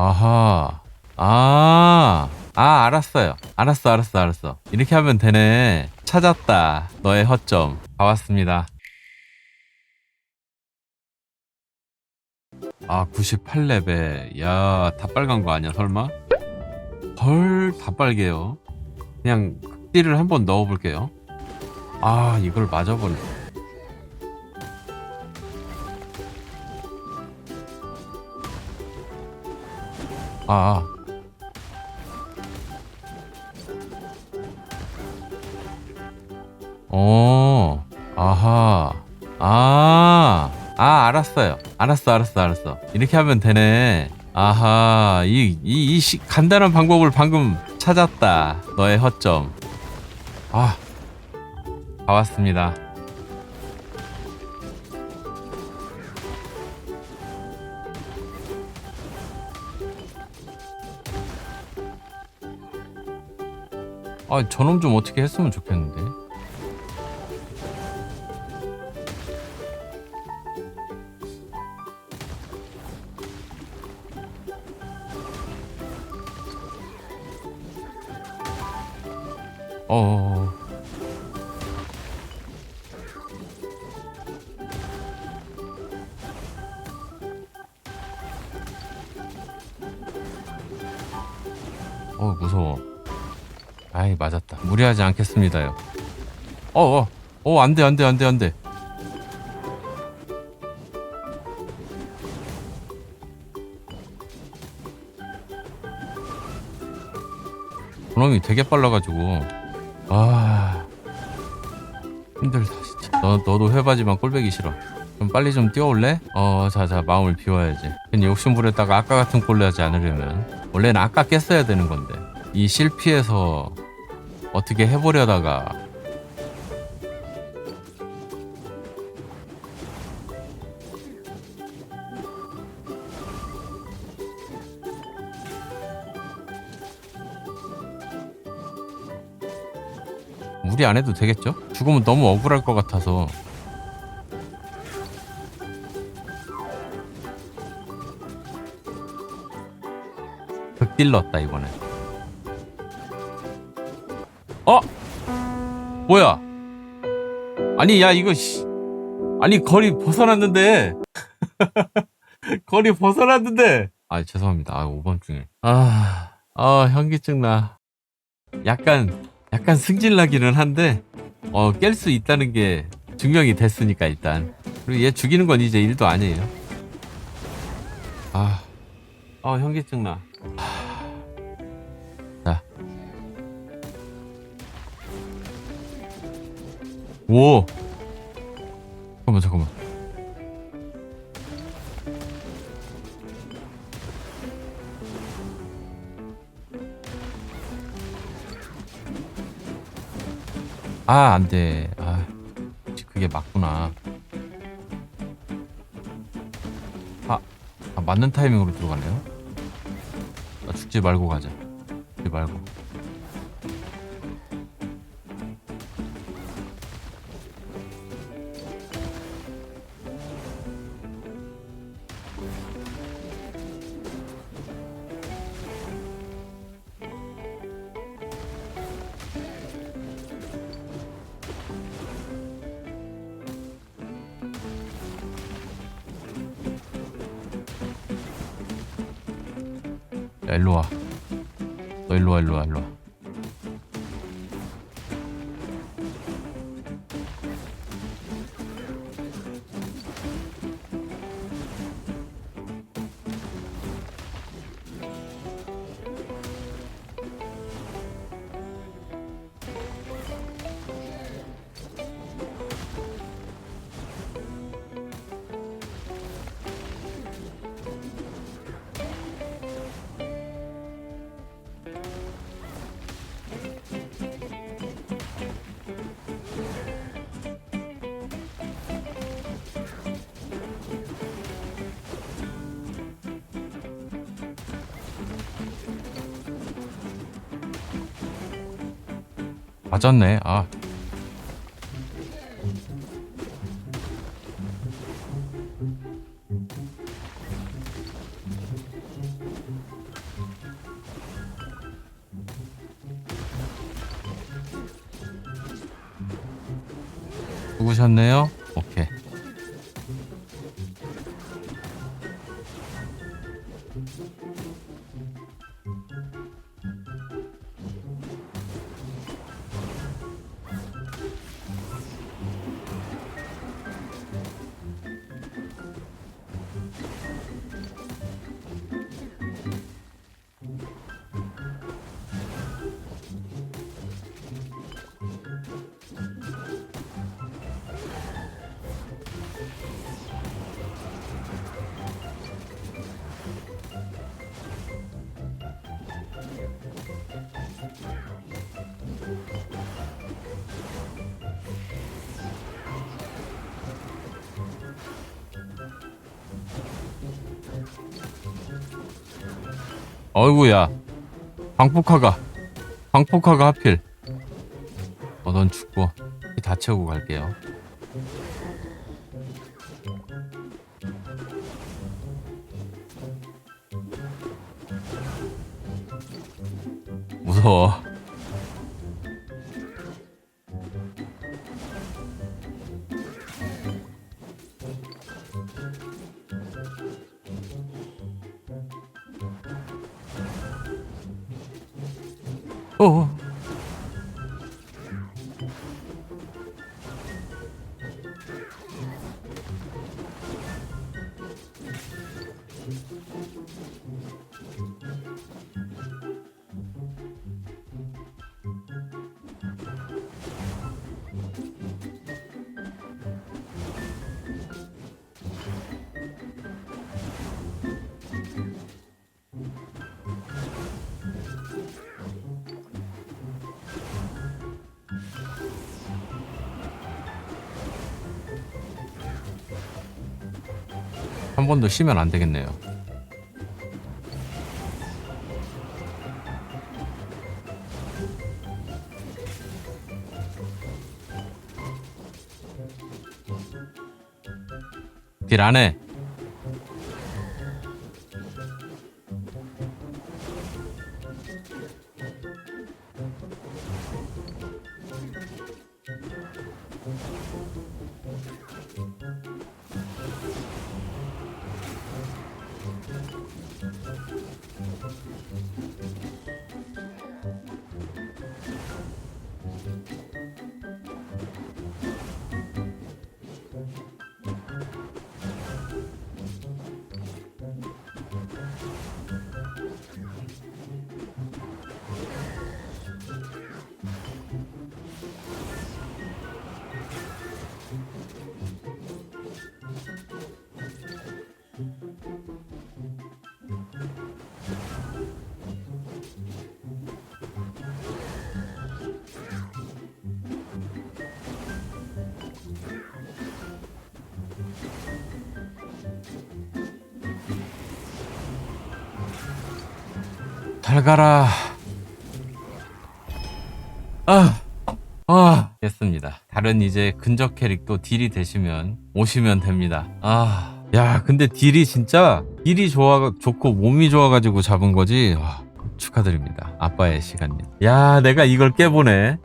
아하. 아. 아, 알았어요. 알았어, 알았어, 알았어. 이렇게 하면 되네. 찾았다. 너의 허점. 다 왔습니다. 아, 98레벨. 야, 다 빨간 거 아니야, 설마? 헐, 다 빨개요. 그냥 극딜을 한번 넣어볼게요. 아, 이걸 맞아보네. 아, 아. 어, 아하, 아, 아, 알았어요. 알았어, 알았어, 알았어. 이렇게 하면 되네. 아하, 이, 이, 이 시- 간단한 방법을 방금 찾았다. 너의 허점. 아, 다 왔습니다. 아, 저놈 좀 어떻게 했으면 좋겠는데. 어. 어 무서워. 아이 맞았다. 무리하지 않겠습니다요. 어 어. 어 안돼 안돼 안돼 안돼. 그놈이 되게 빨라가지고 아 힘들다 진짜 너, 너도 회바지만 꼴배기 싫어 좀 빨리 좀 뛰어올래? 어 자 자 마음을 비워야지 괜히 욕심 부렸다가 아까 같은 꼴로 하지 않으려면 원래는 아까 깼어야 되는 건데 이 실피에서 어떻게 해보려다가 무리 안 해도 되겠죠? 죽으면 너무 억울할 것 같아서 극딜 넣었다 이번에 어? 뭐야? 아니 야 이거 씨. 아니 거리 벗어났는데. 거리 벗어났는데. 아 죄송합니다. 아 오밤중에. 아, 아 현기증 나. 약간 약간 승질 나기는 한데 어 깰 수 있다는 게 증명이 됐으니까 일단. 그리고 얘 죽이는 건 이제 일도 아니에요. 아, 어 현기증 나. 자. 오. 잠깐만, 잠깐만. 아, 안 돼. 아, 그게 맞구나. 아, 아 맞는 타이밍으로 들어가네요. 아, 죽지 말고 가자. 죽지 말고. 야, 일로 와. 너 일로 와, 일로 와, 일로 와. 맞았네. 아. 누구셨네요? 오케이. 어이구야. 방폭화가. 방폭화가 하필. 어, 넌 죽고. 다 채우고 갈게요. 무서워. 어. 한 번 더 쉬면 안 되겠네요. 딜 안해. 잘 가라. 아, 아, 됐습니다. 다른 이제 근접 캐릭도 딜이 되시면 오시면 됩니다. 아, 야, 근데 딜이 진짜 딜이 좋아 좋고 몸이 좋아가지고 잡은 거지. 와, 축하드립니다. 아빠의 시간님. 야, 내가 이걸 깨보네.